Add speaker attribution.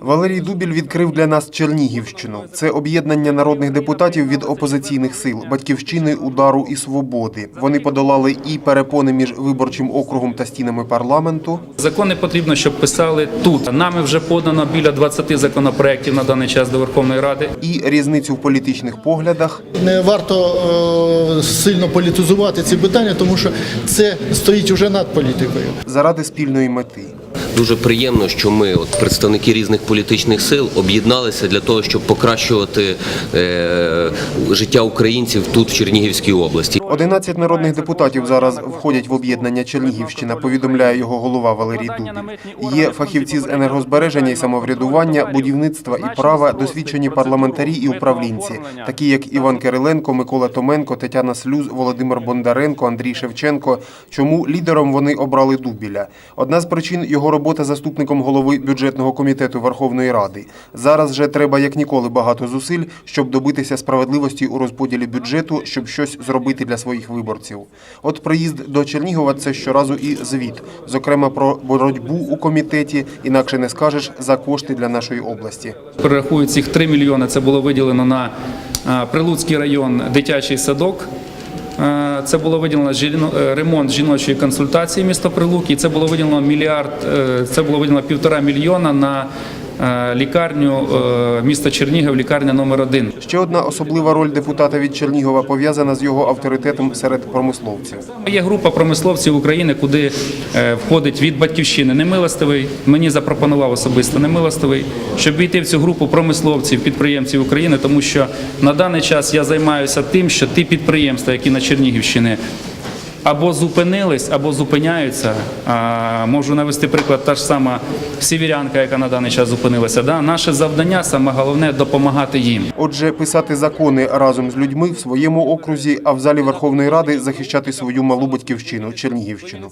Speaker 1: Валерій Дубіль відкрив для нас Чернігівщину. Це об'єднання народних депутатів від опозиційних сил, батьківщини, удару і свободи. Вони подолали і перепони між виборчим округом та стінами парламенту,
Speaker 2: Закони потрібно, щоб писали тут. Нами вже подано біля 20 законопроєктів на даний час до Верховної Ради.
Speaker 1: і різницю в політичних поглядах,
Speaker 3: Не варто е, сильно політизувати ці питання, тому що це стоїть уже над політикою.
Speaker 1: заради спільної мети.
Speaker 4: Дуже приємно, що ми, от представники різних політичних сил, об'єдналися для того, щоб покращувати е, життя українців тут, в Чернігівській області.
Speaker 1: 11 народних депутатів зараз входять в об'єднання Чернігівщина. Повідомляє його голова Валерій Дубіль. Є фахівці з енергозбереження і самоврядування, будівництва і права, досвідчені парламентарі і управлінці, такі як Іван Кириленко, Микола Томенко, Тетяна Слюз, Володимир Бондаренко, Андрій Шевченко. Чому лідером вони обрали Дубіля? Одна з причин його робота заступником голови бюджетного комітету Верховної Ради. Зараз же треба як ніколи багато зусиль, щоб добитися справедливості у розподілі бюджету, щоб щось зробити для своїх виборців. От приїзд до Чернігова це щоразу і звіт, зокрема про боротьбу у комітеті, інакше не скажеш за кошти для нашої області.
Speaker 2: Перерахую цих 3 мільйони. Це було виділено на Прилуцький район дитячий садок. Е, Це було виділено е, ремонт жіночої консультації міста Прилуки. Це було виділено мільярд. е, Це було виділено півтора мільйона на лікарню е, міста Чернігів, лікарня номер один.
Speaker 1: Ще одна особлива роль депутата від Чернігова пов'язана з його авторитетом серед промисловців.
Speaker 2: Є група промисловців України, куди е, входить від батьківщини немилостивий. Мені запропонував особисто немилостивий, щоб війти в цю групу промисловців, підприємців України, тому що на даний час я займаюся тим, що ті підприємства, які на Чернігівщині. Або зупинились, або зупиняються. А, можу навести приклад, та ж сама сівірянка, яка на даний час зупинилася. Да? Наше завдання саме головне допомагати їм.
Speaker 1: Отже, писати закони разом з людьми в своєму окрузі, а в залі Верховної Ради захищати свою малу батьківщину Чернігівщину.